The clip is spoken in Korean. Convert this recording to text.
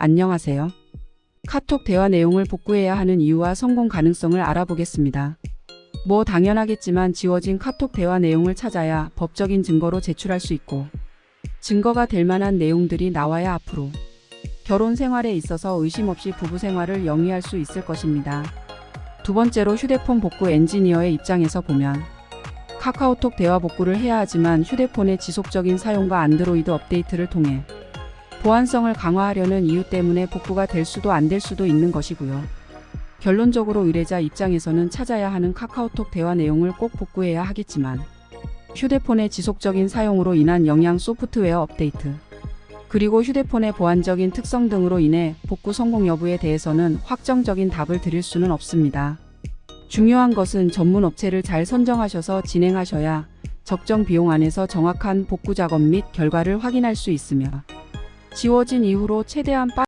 안녕하세요. 카톡 대화 내용을 복구해야 하는 이유와 성공 가능성을 알아보겠습니다. 뭐 당연하겠지만 지워진 카톡 대화 내용을 찾아야 법적인 증거로 제출할 수 있고 증거가 될 만한 내용들이 나와야 앞으로 결혼 생활에 있어서 의심 없이 부부 생활을 영위할 수 있을 것입니다. 두 번째로 휴대폰 복구 엔지니어의 입장에서 보면 카카오톡 대화 복구를 해야 하지만 휴대폰의 지속적인 사용과 안드로이드 업데이트를 통해 보안성을 강화하려는 이유 때문에 복구가 될 수도 안 될 수도 있는 것이고요. 결론적으로 의뢰자 입장에서는 찾아야 하는 카카오톡 대화 내용을 꼭 복구해야 하겠지만 휴대폰의 지속적인 사용으로 인한 영향 소프트웨어 업데이트 그리고 휴대폰의 보안적인 특성 등으로 인해 복구 성공 여부에 대해서는 확정적인 답을 드릴 수는 없습니다. 중요한 것은 전문 업체를 잘 선정하셔서 진행하셔야 적정 비용 안에서 정확한 복구 작업 및 결과를 확인할 수 있으며 지워진 이후로 최대한 빠르게